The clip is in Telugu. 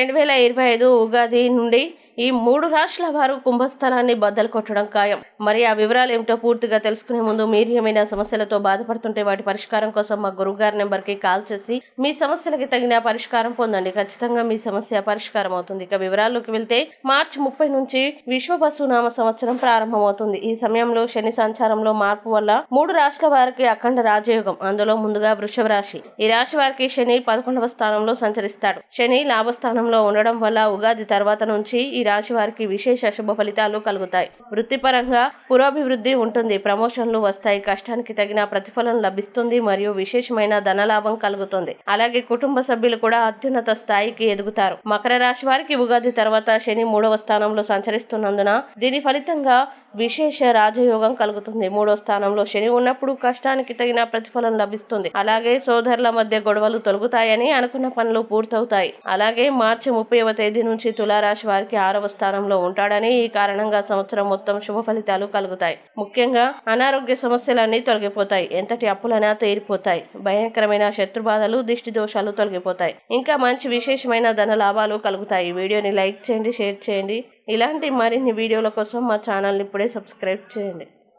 రెండు వేల ఇరవై ఐదు ఉగాది నుండి ఈ మూడు రాష్ట్రాల వారు కుంభస్థలాన్ని బద్దలు కొట్టడం ఖాయం. మరి ఆ వివరాలు ఏమిటో పూర్తిగా తెలుసుకునే ముందు మీరు ఏమైనా సమస్యలతో బాధపడుతుంటే వాటి పరిష్కారం కోసం మా గురుగారి నెంబర్కి కాల్ చేసి మీ సమస్యలకి తగిన పరిష్కారం పొందండి. ఖచ్చితంగా మీ సమస్య పరిష్కారం అవుతుంది. ఇక వివరాల్లోకి వెళ్తే మార్చి ముప్పై నుంచి విశ్వవసునామ సంవత్సరం ప్రారంభమవుతుంది. ఈ సమయంలో శని సంచారంలో మార్పు వల్ల మూడు రాష్ట్రాల వారికి అఖండ రాజయోగం. అందులో ముందుగా వృషభ రాశి. ఈ రాశి వారికి శని పదకొండవ స్థానంలో సంచరిస్తాడు. శని లాభస్థానంలో ఉండడం వల్ల ఉగాది తర్వాత నుంచి ఈ రాశి వారికి విశేష శుభ ఫలితాలు కలుగుతాయి. వృత్తిపరంగా పురోభివృద్ధి ఉంటుంది. ప్రమోషన్లు వస్తాయి. కష్టానికి తగిన ప్రతిఫలం లభిస్తుంది మరియు విశేషమైన ధనలాభం కలుగుతుంది. అలాగే కుటుంబ సభ్యులు కూడా అత్యున్నత స్థాయికి ఎదుగుతారు. మకర రాశి వారికి ఉగాది తర్వాత శని మూడవ స్థానంలో సంచరిస్తున్నందున దీని ఫలితంగా విశేష రాజయోగం కలుగుతుంది. మూడో స్థానంలో శని ఉన్నప్పుడు కష్టానికి తగిన ప్రతిఫలం లభిస్తుంది. అలాగే సోదరుల మధ్య గొడవలు తొలగుతాయని అనుకున్న పనులు పూర్తవుతాయి. అలాగే మార్చి ముప్పైవ తేదీ నుంచి తులారాశి వారికి ఆరో ఆరవ స్థానంలో ఉంటాడని ఈ కారణంగా సంవత్సరం మొత్తం శుభ ఫలితాలు కలుగుతాయి. ముఖ్యంగా అనారోగ్య సమస్యలన్నీ తొలగిపోతాయి. ఎంతటి అప్పులైనా తీరిపోతాయి. భయంకరమైన శత్రు బాధలు దిష్టి దోషాలు తొలగిపోతాయి. ఇంకా మంచి విశేషమైన ధన లాభాలు కలుగుతాయి. వీడియోని లైక్ చేయండి షేర్ చేయండి. ఇలాంటి మరిన్ని వీడియోల కోసం మా ఛానల్ని ఇప్పుడే సబ్స్క్రైబ్ చేయండి.